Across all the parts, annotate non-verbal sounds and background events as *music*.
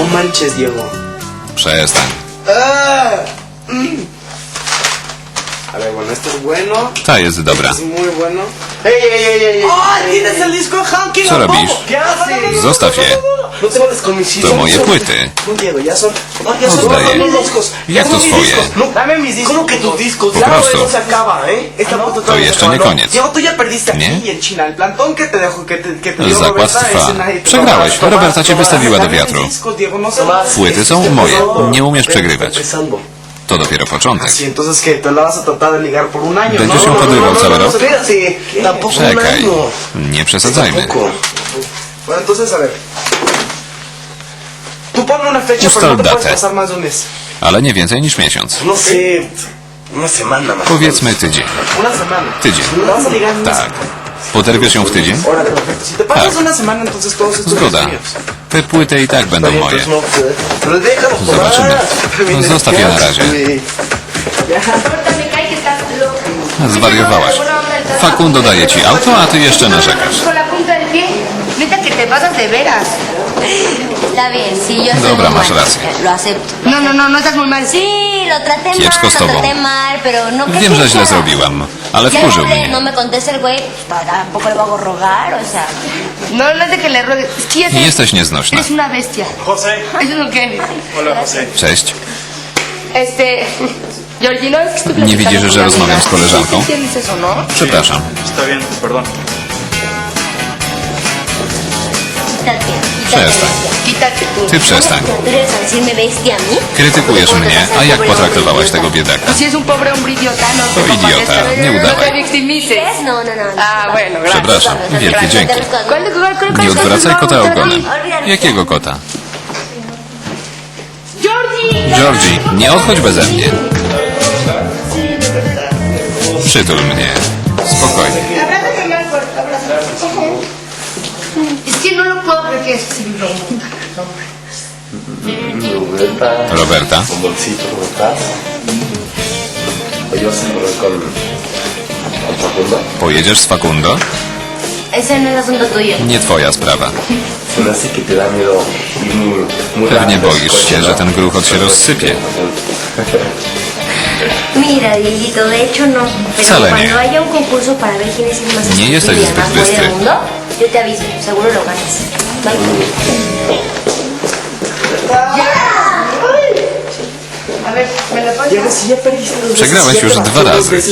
No manches, Diego. Przestań. Ah, mm. Ver, bueno, este es bueno. Ta jest dobra. Es muy bueno. ¡Ey, ey, ey, ey! ¡Oh, tienes el disco Hanky! Co robisz? ¿Qué haces? Zostaw je. No te vayas con mis To moje płyty. No, Diego, ya son. No, ya son Oddaję. no, mis discos. Jak to son mis swoje? discos. No, dame mis discos. ¿Cómo que tus discos? Po prostu. güey, no se acaba, ¿eh? Esta todavía jeszcze se acaba. nie No, koniec. Diego, tú ya perdiste Nie? aquí en China. El plantón que te dejó, que te, que te dio Zakład Roberta, trwa. ese nadie te Przegrałeś. Roberta cię wystawiła do wiatru. no Płyty są moje. Nie umiesz przegrywać. Empezando. To dopiero początek. Sí, entonces que te la vas a tratar de ligar por un año, Będziesz ją podrywał cały rok? Espérate. Tampoco un Czekaj. año. Nie przesadzajmy. Tampoco. Bueno, entonces, a ver. Tú ponme una fecha, Ustal pero no te puedes datę. pasar más de un mes. Ale nie więcej niż miesiąc. No sé, una semana más. Powiedzmy tydzień. Una semana. Pues Tydzień. ¿La vas a ligar en un mes? Tak. Poderwiesz ją w tydzień? Estos Zgoda. Te płyty i tak będą moje. Zobaczymy. Zostaw je na razie. Zwariowałaś. Facundo daje ci auto, a ty jeszcze narzekasz. Dobra, masz rację. No, no, no, no estás muy mal. Sí, Kiepsko mal, z lo tobą. traté mal, pero no que Wiem, że źle zrobiłam, ale wkurzył mnie. No me contesta el güey, pues, tampoco le voy a rogar, o sea. No, no es de que le rogues. Es que ya Nie sabes, jesteś nieznośna. eres una bestia. José. Cześć. Este. Georgino, es que estoy Nie widzisz, że rozmawiam z koleżanką? ¿Sí entiendes eso, no? Przepraszam. Está bien, perdón. Przestań. Ty przestań. Krytykujesz mnie, a jak potraktowałaś tego biedaka? To idiota, nie udawaj. No, no, no. Przepraszam. Wielkie dzięki. ¿Cuál de cuál, cuál, cuál, Nie odwracaj kota ogonem. Jakiego kota? Georgie! Georgie, nie odchodź beze mnie. Przytul mnie. Spokojnie. Lo puedo creer que es así. Roberta. Roberta, Un bolsito, con. con Facundo. pojedziesz z Facundo? Ese no es asunto tuyo. Nie twoja sprawa. Pewnie boisz się, ten gruchot się rozsypie. *laughs* Mira, Dieguito, de hecho no. Pero Wcale cuando nie. haya un concurso para ver quién es el más Nie estúpido jesteś y el zbyt más guay bystry. del mundo, yo te aviso, seguro lo ganas. Przegrałeś już dwa razy.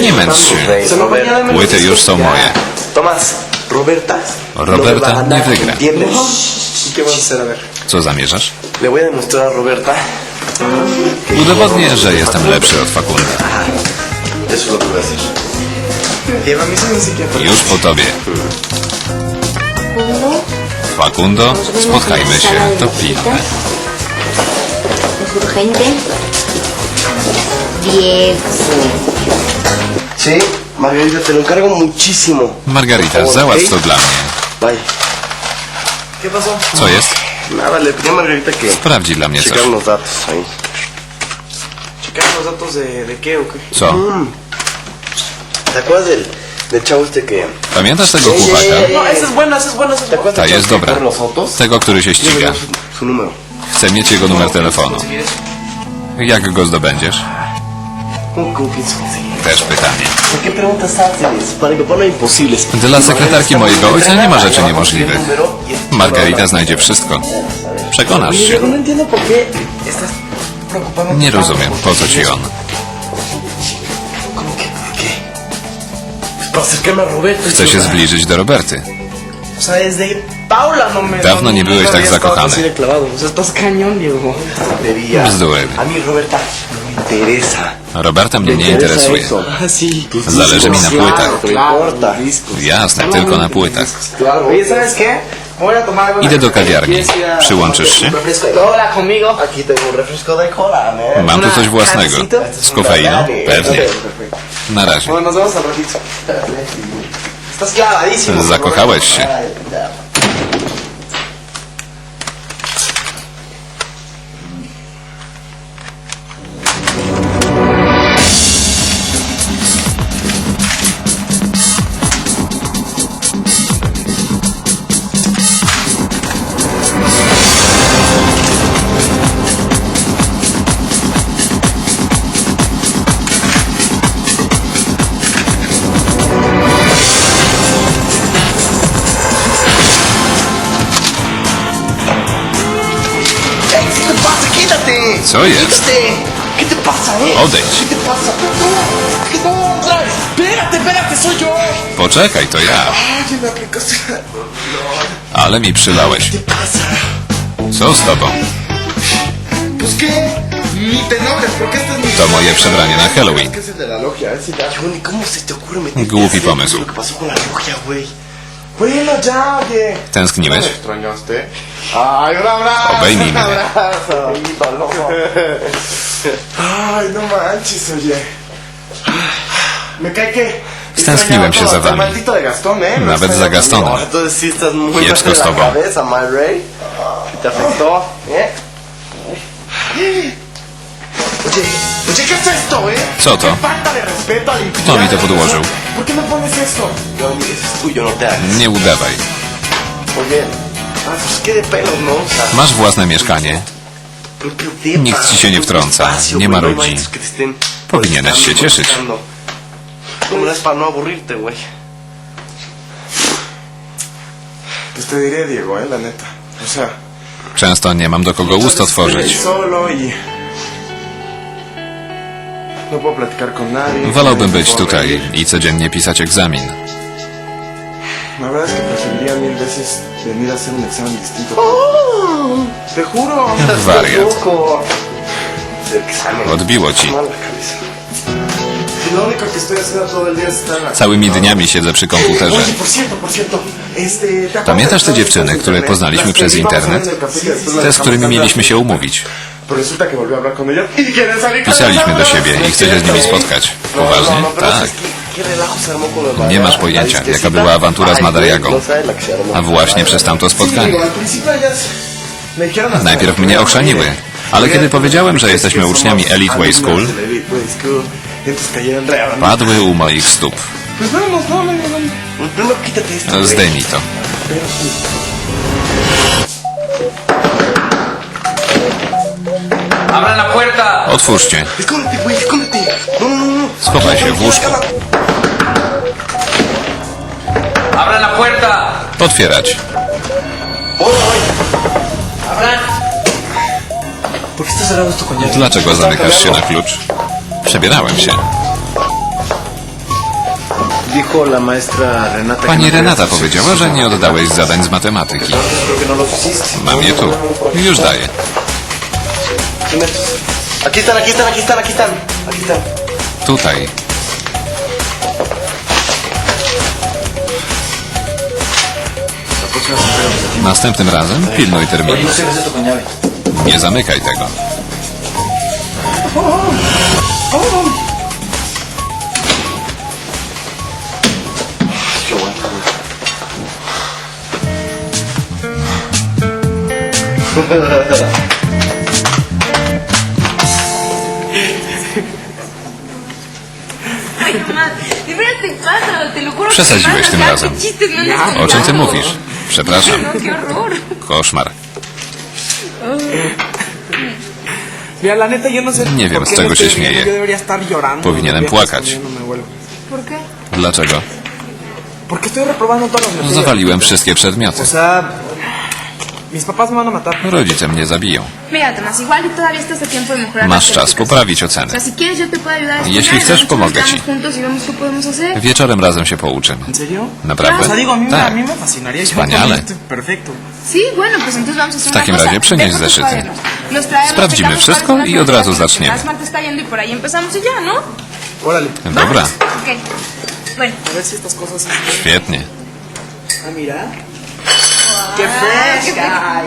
Nie męcz się. Płyty już są moje. Roberta. Nie wygra. Co zamierzasz? Le voy a demostrar a Roberta. Udowodnię, że jestem lepszy od Facunda. Eso es lo que voy a hacer. Diego, a mí se me hace que... Już po tobie. Facundo, spotkajmy się. Urgente. Diego. Sí, Margarita, te lo encargo muchísimo. Margarita, załatw to dla mnie. Bye. ¿Qué pasó? Co jest? Nada, le pedí a Margarita que Sprawdzi dla mnie coś. unos datos ahí. ¿Checar los datos de, de qué o qué? Co? ¿Te acuerdas del, Pamiętasz tego chłopaka? No, esa es buena, esa es buena, esa es ¿Te buena. acuerdas Ta jest dobra. Tego, który się ściga. Chcę mieć jego numer telefonu. Jak go zdobędziesz? Też pytanie. No. Dla sekretarki mojego ojca nie ma rzeczy niemożliwych. y Margarita znajdzie wszystko. Przekonasz się. No. Nie rozumiem, po co ci on. Chce się zbliżyć do Roberty. No. Dawno nie byłeś tak zakochany. Bzdury. Roberta no me interesa. Roberta mnie nie interesuje. *laughs* Zależy mi na płytach. Jasne, tylko na płytach. Idę do kawiarni. ¿Quieres ir a- Przyłączysz się? Man. Mam tu coś własnego. Z kofeiną? Pewnie. Na razie. Zakochałeś się. Espérate, soy yo. Poczekaj, to ja. Ale mi przylałeś. Co z tobą? To moje przebranie na Halloween. Es el de la logia, a ver si te Johnny, ¿cómo se te ocurre meter Głupi pomysł. Oye. Tęskniłeś? Ay, un abrazo. Obejmij un mnie. abrazo. Ay, no manches, oye. Me cae que... Stęskniłem się za wami. Nawet za Gastonem. Kiepsko z tobą. Co to? Kto mi to podłożył? Nie udawaj. Masz własne mieszkanie. Nikt ci się nie wtrąca, nie ma estén Powinieneś się cieszyć. eh, Często nie mam do kogo ust otworzyć. y... No. Wolałbym być tutaj i codziennie pisać egzamin. Hacer. Te. El examen. Odbiło ci. Mal la cabeza. Y lo único que estoy haciendo todo el día es estar aquí. Całymi dniami siedzę przy komputerze. Oye, por cierto, por cierto, este, ¿te acuerdas Pamiętasz te de las dziewczyny, które internet? poznaliśmy Las que przez íbamos internet? en el café, que después las Te, z którymi mieliśmy się umówić. Pero resulta que volvió a hablar con ella y quieren salir con Pisaliśmy do siebie i chce się z nimi spotkać. No, no, Poważnie? no, Tak. Es que, ¿qué relajo se armó con lo de Nie masz pojęcia, jaka była awantura z Madariagą. A właśnie przez tamto spotkanie. Najpierw mnie ochrzaniły, ale kiedy powiedziałem, że jesteśmy uczniami Elite Way School, padły u moich stóp. Pues vamos, Otwórzcie. No, no, no. Schowaj się w łóżku. ¡Abran la puerta! Otwierać. Dlaczego zamykasz się na klucz? Przebierałem się. Pani Renata powiedziała, że nie oddałeś zadań z matematyki. Mam je tu. Już daję. Están. Tutaj. Następnym razem pilnuj terminu. Llave. Nie zamykaj tego. *laughs* Przesadziłeś tym razem. O czym ty mówisz? Przepraszam. Koszmar. Nie wiem, z czego się llorando. Powinienem płakać. Dlaczego? Zawaliłem wszystkie przedmioty. Mis papás me van a matar. Rodzice mnie zabiją. Mira, Tomás, igual y todavía estás a tiempo de mejorar. Masz las czas poprawić O oceny. sea, si quieres yo te puedo ayudar a estudiar. Jeśli chcesz, pomogę ci. juntos y vemos qué podemos hacer. Wieczorem razem się pouczymy. ¿En serio? Naprawdę? O sea, digo, a mí, me- a Tak. mí me fascinaría. Yo Wspaniale. con esto, Perfecto. Sí, bueno, pues entonces vamos a hacer W takim una cosa. razie przynieś tus zeszyty. cuadernos. Los traemos, Sprawdzimy checamos wszystko cuáles son i las od razu materias que zaczniemy. más mal te está yendo y por ahí empezamos y ya, ¿no? Órale. Dobra, Ok. Bueno. A ver si estas cosas. świetnie. Ah, mira. ¡Qué fresca!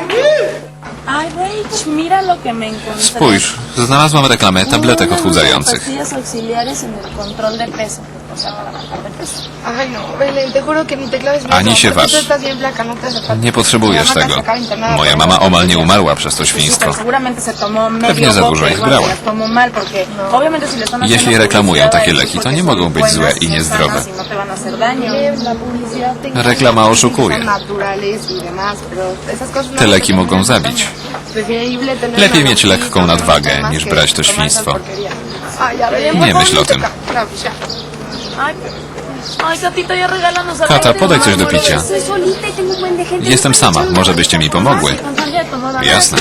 Ay, Rach, mira lo que me encontré. Spójrz, znalazłam reklamę tabletek odchudzających. pastillas auxiliares en el control de peso. No, Ani się waż. Flaca, no. Nie potrzebujesz tego. Moja mama omal nie umarła przez to świństwo. Pewnie za dużo ich igual brała. haciendo Jeśli reklamują takie leki, to nie mogą być złe i niezdrowe. y no Reklama oszukuje. Y no Te leki mogą zabić. Lepiej mieć lekką no nadwagę, niż brać to świństwo. Nie myśl o tym. Kata, podaj coś do picia. Y. Jestem sama, może byście mi pomogły. Jasne.